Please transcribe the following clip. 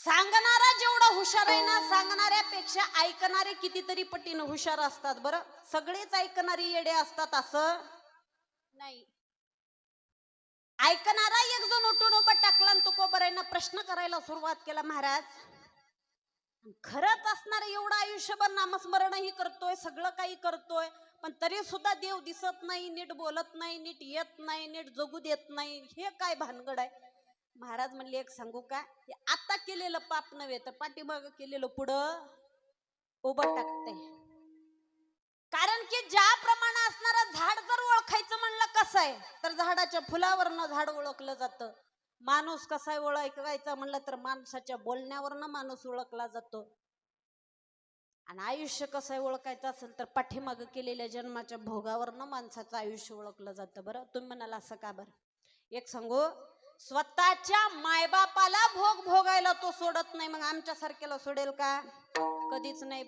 सांगणारा जेवढा हुशार आहे ना सांगणाऱ्यापेक्षा ऐकणारे कितीतरी पटीनं हुशार असतात बरं. सगळेच ऐकणारे येडे असतात असं नाही. ऐकणारा एक जण उठून उभा टाकला तो तुकोबरायनं प्रश्न करायला सुरुवात केला महाराज खरंच असणार एवढं आयुष्यभर नामस्मरणही करतोय सगळं काही करतोय पण तरी सुद्धा देव दिसत नाही नीट बोलत नाही नीट येत नाही नीट जगू देत नाही हे काय भानगड आहे? महाराज म्हणले एक सांगू का? हे आता केलेलं पाप नव्हे तर पाठीमाग केलेलं पुढं उभं टाकते कारण की ज्याप्रमाणे असणारं झाड जर ओळखायचं म्हणलं कसं आहे तर झाडाच्या फुलावरनं झाड ओळखलं जातं. माणूस कसा ओळखायचा म्हणलं तर माणसाच्या बोलण्यावरनं माणूस ओळखला जातो. आणि आयुष्य कसं ओळखायचं असेल तर पाठीमागं केलेल्या जन्माच्या भोगावरनं माणसाचं आयुष्य ओळखलं जातं. बरं तुम्ही म्हणाल असं का बरं? एक सांगू स्वतःच्या मायबापाला भोग भोगायला तो सोडत नाही. मग आमच्यासारख्याला सोडेल का? कधीच नाही.